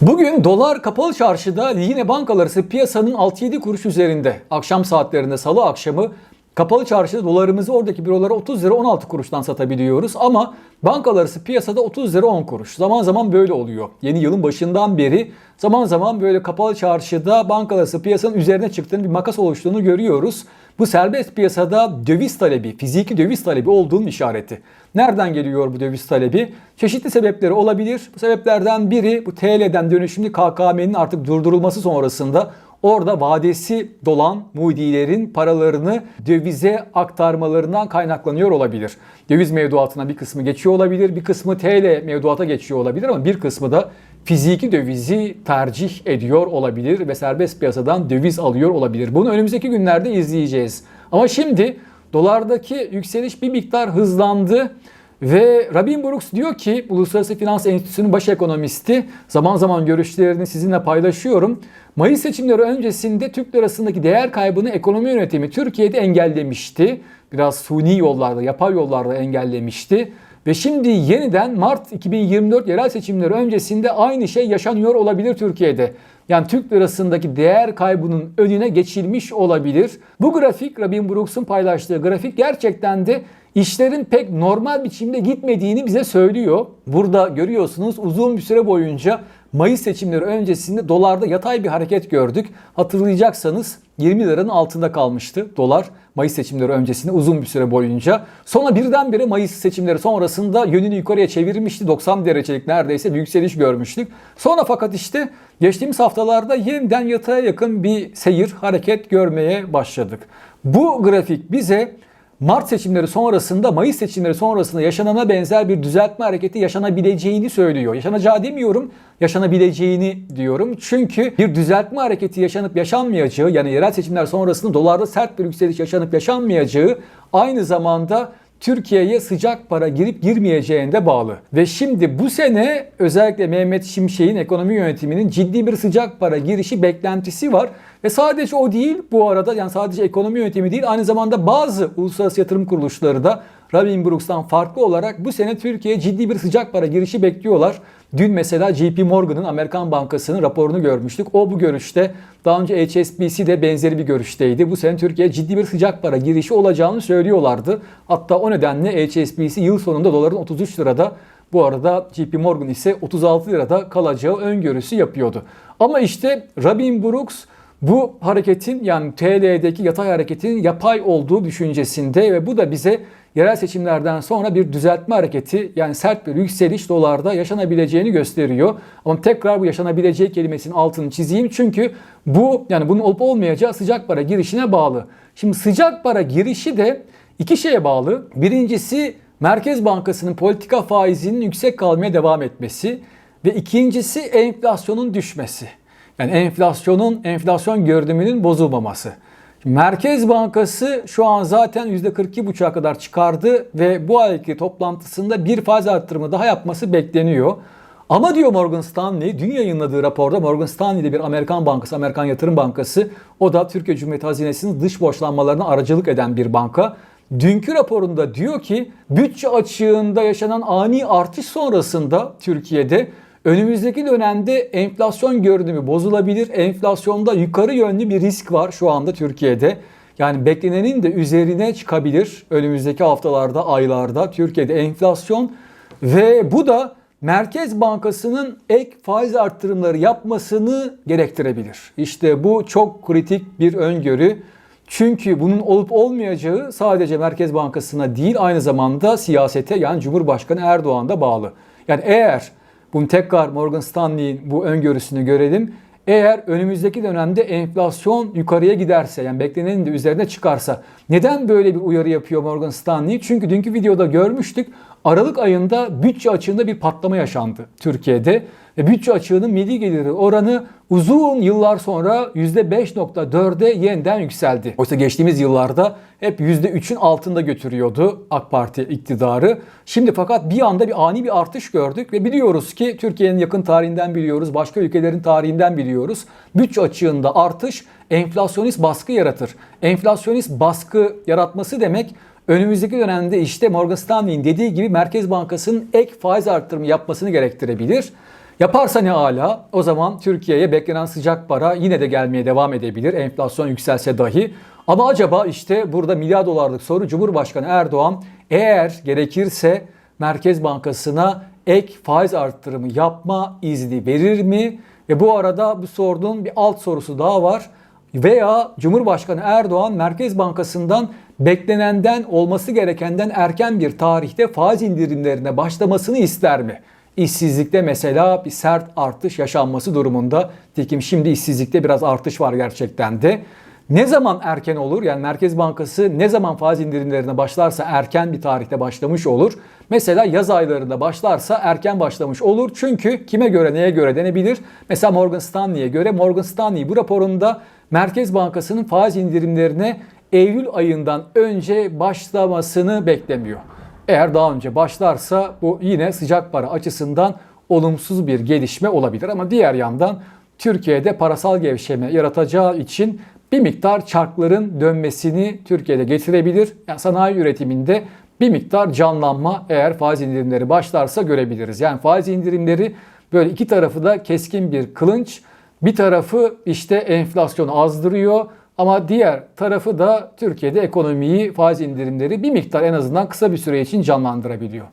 Bugün dolar kapalı çarşıda yine bankalar arası piyasanın 6-7 kuruş üzerinde. Akşam saatlerinde salı akşamı kapalı çarşıda dolarımızı oradaki bürolara 30 lira 16 kuruştan satabiliyoruz. Ama bankalar arası piyasada 30 lira 10 kuruş. Zaman zaman böyle oluyor. Yeni yılın başından beri zaman zaman böyle kapalı çarşıda bankalar arası piyasanın üzerine çıktığını bir makas oluştuğunu görüyoruz. Bu serbest piyasada döviz talebi, fiziki döviz talebi olduğunun işareti. Nereden geliyor bu döviz talebi? Çeşitli sebepleri olabilir. Bu sebeplerden biri bu TL'den dönüşümlü KKM'nin artık durdurulması sonrasında orada vadesi dolan mudilerin paralarını dövize aktarmalarından kaynaklanıyor olabilir. Döviz mevduatına bir kısmı geçiyor olabilir, bir kısmı TL mevduata geçiyor olabilir ama bir kısmı da fiziki dövizi tercih ediyor olabilir ve serbest piyasadan döviz alıyor olabilir. Bunu önümüzdeki günlerde izleyeceğiz. Ama şimdi dolardaki yükseliş bir miktar hızlandı. Ve Robin Brooks diyor ki Uluslararası Finans Enstitüsü'nün baş ekonomisti zaman zaman görüşlerini sizinle paylaşıyorum. Mayıs seçimleri öncesinde Türk lirasındaki değer kaybını ekonomi yönetimi Türkiye'de engellemişti. Biraz suni yollarda, yapay yollarda engellemişti. Ve şimdi yeniden Mart 2024 yerel seçimleri öncesinde aynı şey yaşanıyor olabilir Türkiye'de. Yani Türk lirasındaki değer kaybının önüne geçilmiş olabilir. Bu grafik Robin Brooks'un paylaştığı grafik gerçekten de işlerin pek normal biçimde gitmediğini bize söylüyor. Burada görüyorsunuz uzun bir süre boyunca Mayıs seçimleri öncesinde dolarda yatay bir hareket gördük. Hatırlayacaksanız 20 liranın altında kalmıştı dolar Mayıs seçimleri öncesinde uzun bir süre boyunca. Sonra birdenbire Mayıs seçimleri sonrasında yönünü yukarıya çevirmişti. 90 derecelik neredeyse bir yükseliş görmüştük. Sonra fakat işte geçtiğimiz haftalarda yeniden yataya yakın bir seyir, hareket görmeye başladık. Bu grafik bize Mart seçimleri sonrasında, Mayıs seçimleri sonrasında yaşanana benzer bir düzeltme hareketi yaşanabileceğini söylüyor. Yaşanacağı demiyorum, yaşanabileceğini diyorum. Çünkü bir düzeltme hareketi yaşanıp yaşanmayacağı, yani yerel seçimler sonrasında dolarda sert bir yükseliş yaşanıp yaşanmayacağı aynı zamanda Türkiye'ye sıcak para girip girmeyeceğine bağlı. Ve şimdi bu sene özellikle Mehmet Şimşek'in ekonomi yönetiminin ciddi bir sıcak para girişi beklentisi var. Ve sadece o değil bu arada yani sadece ekonomi yönetimi değil aynı zamanda bazı uluslararası yatırım kuruluşları da Robin Brooks'tan farklı olarak bu sene Türkiye'ye ciddi bir sıcak para girişi bekliyorlar. Dün mesela JP Morgan'ın Amerikan Bankası'nın raporunu görmüştük. O bu görüşte daha önce HSBC de benzeri bir görüşteydi. Bu sene Türkiye'ye ciddi bir sıcak para girişi olacağını söylüyorlardı. Hatta o nedenle HSBC yıl sonunda doların 33 lirada bu arada JP Morgan ise 36 lirada kalacağı öngörüsü yapıyordu. Ama işte Robin Brooks bu hareketin yani TL'deki yatay hareketin yapay olduğu düşüncesinde ve bu da bize yerel seçimlerden sonra bir düzeltme hareketi yani sert bir yükseliş dolarda yaşanabileceğini gösteriyor. Ama tekrar bu yaşanabileceği kelimesinin altını çizeyim çünkü bu yani bunun olup olmayacağı sıcak para girişine bağlı. Şimdi sıcak para girişi de iki şeye bağlı. Birincisi Merkez Bankası'nın politika faizinin yüksek kalmaya devam etmesi ve ikincisi enflasyonun düşmesi. Yani enflasyonun, enflasyon gördümünün bozulmaması. Merkez Bankası şu an zaten %42,5'a kadar çıkardı ve bu ayki toplantısında bir faiz arttırımı daha yapması bekleniyor. Ama diyor Morgan Stanley, dün yayınladığı raporda Morgan Stanley'de bir Amerikan bankası, Amerikan Yatırım Bankası, o da Türkiye Cumhuriyeti Hazinesi'nin dış borçlanmalarına aracılık eden bir banka. Dünkü raporunda diyor ki bütçe açığında yaşanan ani artış sonrasında Türkiye'de Önümüzdeki dönemde enflasyon görünümü bozulabilir. Enflasyonda yukarı yönlü bir risk var şu anda Türkiye'de. Yani beklenenin de üzerine çıkabilir önümüzdeki haftalarda, aylarda Türkiye'de enflasyon ve bu da Merkez Bankası'nın ek faiz arttırımları yapmasını gerektirebilir. İşte bu çok kritik bir öngörü. Çünkü bunun olup olmayacağı sadece Merkez Bankası'na değil aynı zamanda siyasete yani Cumhurbaşkanı Erdoğan'da bağlı. Yani eğer bunu tekrar Morgan Stanley'in bu öngörüsünü görelim. Eğer önümüzdeki dönemde enflasyon yukarıya giderse yani beklenenin de üzerine çıkarsa neden böyle bir uyarı yapıyor Morgan Stanley? Çünkü dünkü videoda görmüştük Aralık ayında bütçe açığında bir patlama yaşandı Türkiye'de. Ve bütçe açığının milli geliri oranı uzun yıllar sonra %5.4'e yeniden yükseldi. Oysa geçtiğimiz yıllarda hep %3'ün altında götürüyordu AK Parti iktidarı. Şimdi fakat bir anda bir ani bir artış gördük ve biliyoruz ki Türkiye'nin yakın tarihinden biliyoruz, başka ülkelerin tarihinden biliyoruz. Bütçe açığında artış enflasyonist baskı yaratır. Enflasyonist baskı yaratması demek önümüzdeki dönemde işte Morgan Stanley'in dediği gibi Merkez Bankası'nın ek faiz arttırımı yapmasını gerektirebilir. Yaparsa ne ala o zaman Türkiye'ye beklenen sıcak para yine de gelmeye devam edebilir. Enflasyon yükselse dahi. Ama acaba işte burada milyar dolarlık soru Cumhurbaşkanı Erdoğan eğer gerekirse Merkez Bankası'na ek faiz arttırımı yapma izni verir mi? Ve bu arada bu sorduğun bir alt sorusu daha var. Veya Cumhurbaşkanı Erdoğan Merkez Bankası'ndan beklenenden olması gerekenden erken bir tarihte faiz indirimlerine başlamasını ister mi? İşsizlikte mesela bir sert artış yaşanması durumunda. Tekim şimdi işsizlikte biraz artış var gerçekten de. Ne zaman erken olur? Yani Merkez Bankası ne zaman faiz indirimlerine başlarsa erken bir tarihte başlamış olur. Mesela yaz aylarında başlarsa erken başlamış olur. Çünkü kime göre neye göre denebilir? Mesela Morgan Stanley'e göre Morgan Stanley bu raporunda Merkez Bankası'nın faiz indirimlerine Eylül ayından önce başlamasını beklemiyor. Eğer daha önce başlarsa bu yine sıcak para açısından olumsuz bir gelişme olabilir. Ama diğer yandan Türkiye'de parasal gevşeme yaratacağı için bir miktar çarkların dönmesini Türkiye'de getirebilir. Yani sanayi üretiminde bir miktar canlanma eğer faiz indirimleri başlarsa görebiliriz. Yani faiz indirimleri böyle iki tarafı da keskin bir kılınç. Bir tarafı işte enflasyonu azdırıyor ama diğer tarafı da Türkiye'de ekonomiyi faiz indirimleri bir miktar en azından kısa bir süre için canlandırabiliyor.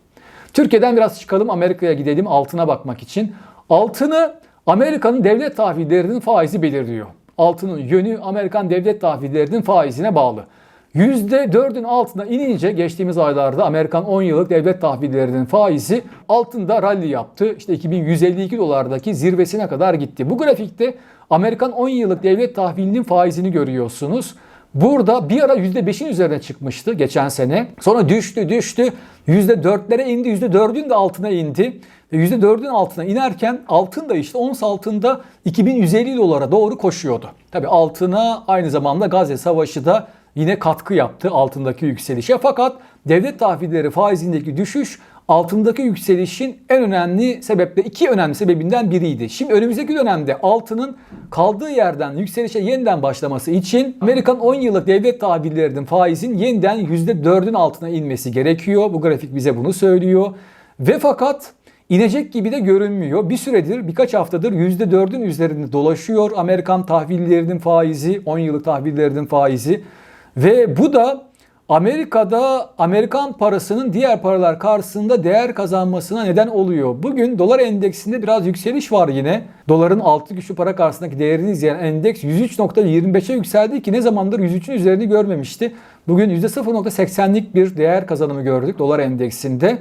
Türkiye'den biraz çıkalım Amerika'ya gidelim altına bakmak için. Altını Amerika'nın devlet tahvillerinin faizi belirliyor. Altının yönü Amerikan devlet tahvillerinin faizine bağlı. %4'ün altına inince geçtiğimiz aylarda Amerikan 10 yıllık devlet tahvillerinin faizi altında rally yaptı. İşte 2152 dolardaki zirvesine kadar gitti. Bu grafikte Amerikan 10 yıllık devlet tahvilinin faizini görüyorsunuz. Burada bir ara %5'in üzerine çıkmıştı geçen sene. Sonra düştü düştü. %4'lere indi. %4'ün de altına indi. %4'ün altına inerken altın da işte ons altında 2150 dolara doğru koşuyordu. Tabi altına aynı zamanda Gazze Savaşı da yine katkı yaptı altındaki yükselişe. Fakat devlet tahvilleri faizindeki düşüş altındaki yükselişin en önemli sebeple iki önemli sebebinden biriydi. Şimdi önümüzdeki dönemde altının kaldığı yerden yükselişe yeniden başlaması için Amerikan 10 yıllık devlet tahvillerinin faizin yeniden %4'ün altına inmesi gerekiyor. Bu grafik bize bunu söylüyor. Ve fakat inecek gibi de görünmüyor. Bir süredir birkaç haftadır %4'ün üzerinde dolaşıyor Amerikan tahvillerinin faizi, 10 yıllık tahvillerinin faizi. Ve bu da Amerika'da Amerikan parasının diğer paralar karşısında değer kazanmasına neden oluyor. Bugün dolar endeksinde biraz yükseliş var yine. Doların altı güçlü para karşısındaki değerini izleyen endeks 103.25'e yükseldi ki ne zamandır 103'ün üzerini görmemişti. Bugün %0.80'lik bir değer kazanımı gördük dolar endeksinde.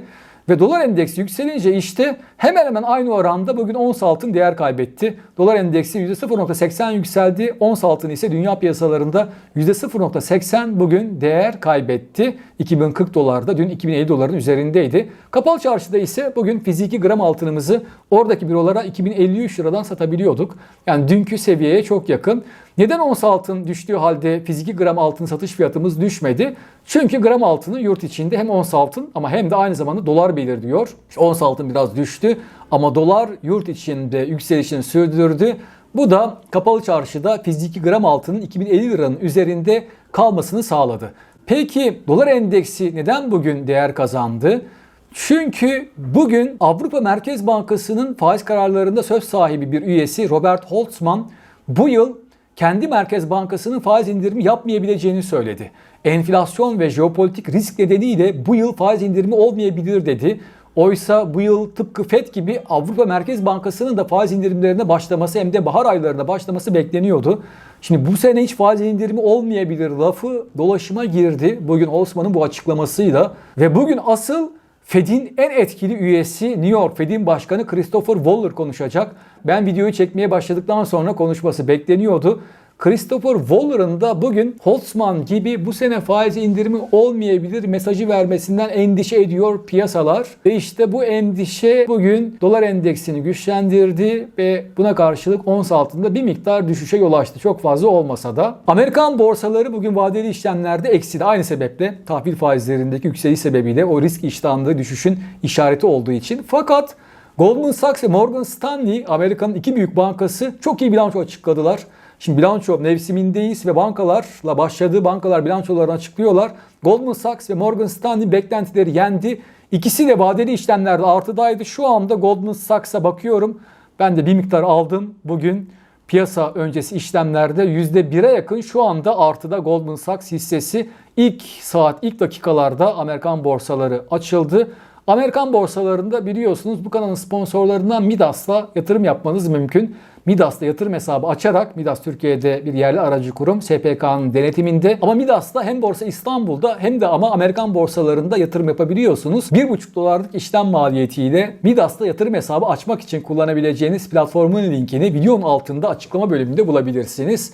Ve dolar endeksi yükselince işte hemen hemen aynı oranda bugün ons altın değer kaybetti. Dolar endeksi %0.80 yükseldi. Ons altın ise dünya piyasalarında %0.80 bugün değer kaybetti. 2040 dolarda dün 2050 doların üzerindeydi. Kapalı çarşıda ise bugün fiziki gram altınımızı oradaki bürolara 2053 liradan satabiliyorduk. Yani dünkü seviyeye çok yakın. Neden ons altın düştüğü halde fiziki gram altın satış fiyatımız düşmedi? Çünkü gram altını yurt içinde hem ons altın ama hem de aynı zamanda dolar belirliyor. İşte ons altın biraz düştü ama dolar yurt içinde yükselişini sürdürdü. Bu da kapalı çarşıda fiziki gram altının 2050 liranın üzerinde kalmasını sağladı. Peki dolar endeksi neden bugün değer kazandı? Çünkü bugün Avrupa Merkez Bankası'nın faiz kararlarında söz sahibi bir üyesi Robert Holtzman bu yıl kendi Merkez Bankası'nın faiz indirimi yapmayabileceğini söyledi. Enflasyon ve jeopolitik risk nedeniyle bu yıl faiz indirimi olmayabilir dedi. Oysa bu yıl tıpkı FED gibi Avrupa Merkez Bankası'nın da faiz indirimlerine başlaması hem de bahar aylarında başlaması bekleniyordu. Şimdi bu sene hiç faiz indirimi olmayabilir lafı dolaşıma girdi. Bugün Osman'ın bu açıklamasıyla ve bugün asıl Fed'in en etkili üyesi New York Fed'in başkanı Christopher Waller konuşacak. Ben videoyu çekmeye başladıktan sonra konuşması bekleniyordu. Christopher Waller'ın da bugün Holtzman gibi bu sene faiz indirimi olmayabilir mesajı vermesinden endişe ediyor piyasalar. Ve işte bu endişe bugün dolar endeksini güçlendirdi ve buna karşılık ons altında bir miktar düşüşe yol açtı. Çok fazla olmasa da. Amerikan borsaları bugün vadeli işlemlerde eksidi. Aynı sebeple tahvil faizlerindeki yükseliş sebebiyle o risk iştahında düşüşün işareti olduğu için. Fakat Goldman Sachs ve Morgan Stanley Amerika'nın iki büyük bankası çok iyi bilanço açıkladılar. Şimdi bilanço mevsimindeyiz ve bankalarla başladığı bankalar bilançolarını açıklıyorlar. Goldman Sachs ve Morgan Stanley beklentileri yendi. İkisi de vadeli işlemlerde artıdaydı. Şu anda Goldman Sachs'a bakıyorum. Ben de bir miktar aldım bugün. Piyasa öncesi işlemlerde %1'e yakın şu anda artıda Goldman Sachs hissesi ilk saat, ilk dakikalarda Amerikan borsaları açıldı. Amerikan borsalarında biliyorsunuz bu kanalın sponsorlarından Midas'la yatırım yapmanız mümkün. Midas'ta yatırım hesabı açarak Midas Türkiye'de bir yerli aracı kurum SPK'nın denetiminde ama Midas'ta hem Borsa İstanbul'da hem de ama Amerikan borsalarında yatırım yapabiliyorsunuz. 1,5 dolarlık işlem maliyetiyle Midas'ta yatırım hesabı açmak için kullanabileceğiniz platformun linkini videonun altında açıklama bölümünde bulabilirsiniz.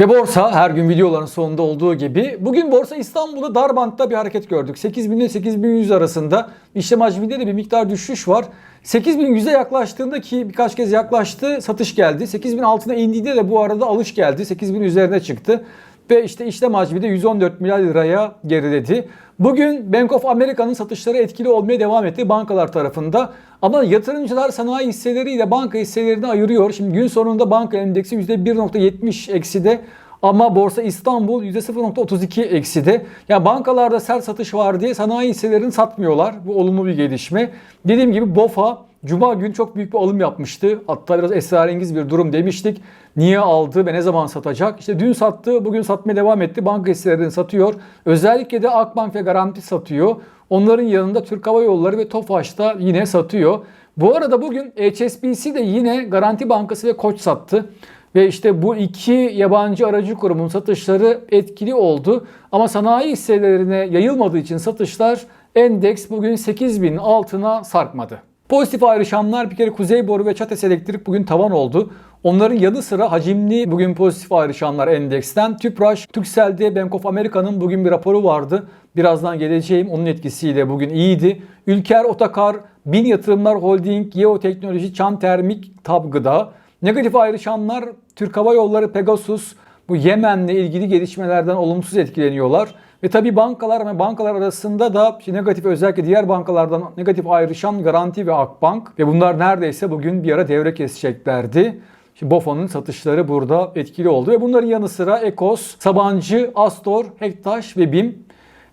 Ve borsa her gün videoların sonunda olduğu gibi bugün Borsa İstanbul'da dar bantta bir hareket gördük. 8000 ile 8100 arasında işlem hacminde de bir miktar düşüş var. 8100'e yaklaştığında ki birkaç kez yaklaştı satış geldi. 8000 altına indiğinde de bu arada alış geldi. 8000 üzerine çıktı. Ve işte işlem hacmi de 114 milyar liraya geriledi. Bugün Bank of America'nın satışları etkili olmaya devam etti bankalar tarafında. Ama yatırımcılar sanayi hisseleriyle banka hisselerini ayırıyor. Şimdi gün sonunda banka endeksi %1.70 ekside ama Borsa İstanbul %0.32 ekside. Yani bankalarda sert satış var diye sanayi hisselerini satmıyorlar. Bu olumlu bir gelişme. Dediğim gibi BOFA Cuma günü çok büyük bir alım yapmıştı. Hatta biraz esrarengiz bir durum demiştik. Niye aldı ve ne zaman satacak? İşte dün sattı, bugün satmaya devam etti. Banka hisselerini satıyor. Özellikle de Akbank ve Garanti satıyor. Onların yanında Türk Hava Yolları ve Tofaş da yine satıyor. Bu arada bugün HSBC de yine Garanti Bankası ve Koç sattı. Ve işte bu iki yabancı aracı kurumun satışları etkili oldu. Ama sanayi hisselerine yayılmadığı için satışlar endeks bugün 8000 altına sarkmadı. Pozitif ayrışanlar bir kere Kuzey Boru ve Çates Elektrik bugün tavan oldu. Onların yanı sıra hacimli bugün pozitif ayrışanlar endeksten. Tüpraş, Türkcell'de Bank of America'nın bugün bir raporu vardı. Birazdan geleceğim. Onun etkisiyle bugün iyiydi. Ülker Otakar, Bin Yatırımlar Holding, Yeo Teknoloji, Çan Termik, Tab Gıda. Negatif ayrışanlar Türk Hava Yolları, Pegasus, bu Yemen'le ilgili gelişmelerden olumsuz etkileniyorlar. Ve tabi bankalar ve bankalar arasında da işte negatif özellikle diğer bankalardan negatif ayrışan Garanti ve Akbank ve bunlar neredeyse bugün bir ara devre keseceklerdi. Şimdi BOFA'nın satışları burada etkili oldu ve bunların yanı sıra Ekos, Sabancı, Astor, Hektaş ve BİM.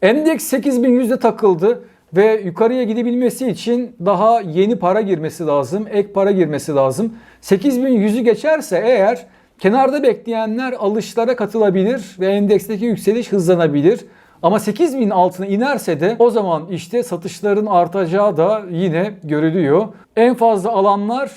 Endeks 8100'de takıldı ve yukarıya gidebilmesi için daha yeni para girmesi lazım, ek para girmesi lazım. 8100'ü geçerse eğer kenarda bekleyenler alışlara katılabilir ve endeksteki yükseliş hızlanabilir. Ama 8000 altına inerse de o zaman işte satışların artacağı da yine görülüyor. En fazla alanlar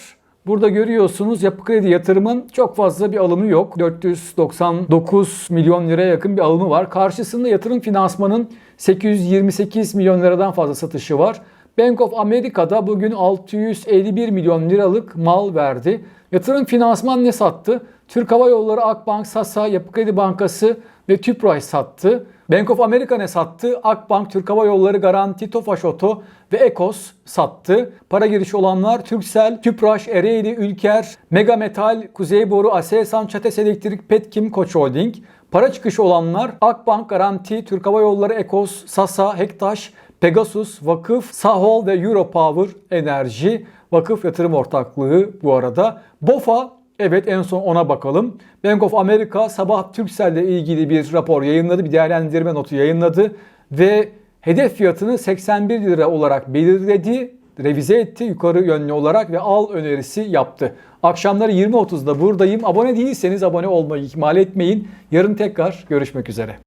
Burada görüyorsunuz Yapı Kredi Yatırım'ın çok fazla bir alımı yok. 499 milyon liraya yakın bir alımı var. Karşısında yatırım finansmanın 828 milyon liradan fazla satışı var. Bank of America'da bugün 651 milyon liralık mal verdi. Yatırım finansman ne sattı? Türk Hava Yolları, Akbank, Sasa, Yapı Kredi Bankası ve Tüpraş sattı. Bank of America ne sattı? Akbank, Türk Hava Yolları, Garanti, Tofaş Oto ve Ekos sattı. Para girişi olanlar Türksel, Tüpraş, Ereğli, Ülker, Mega Metal, Kuzeyboru, Aselsan, Çates Elektrik, Petkim, Koç Holding. Para çıkışı olanlar Akbank, Garanti, Türk Hava Yolları, Ekos, Sasa, Hektaş, Pegasus, Vakıf, Sahol ve Europower Enerji. Vakıf yatırım ortaklığı bu arada. BOFA Evet en son ona bakalım. Bank of America sabah Turkcell ile ilgili bir rapor yayınladı. Bir değerlendirme notu yayınladı. Ve hedef fiyatını 81 lira olarak belirledi. Revize etti yukarı yönlü olarak ve al önerisi yaptı. Akşamları 20.30'da buradayım. Abone değilseniz abone olmayı ihmal etmeyin. Yarın tekrar görüşmek üzere.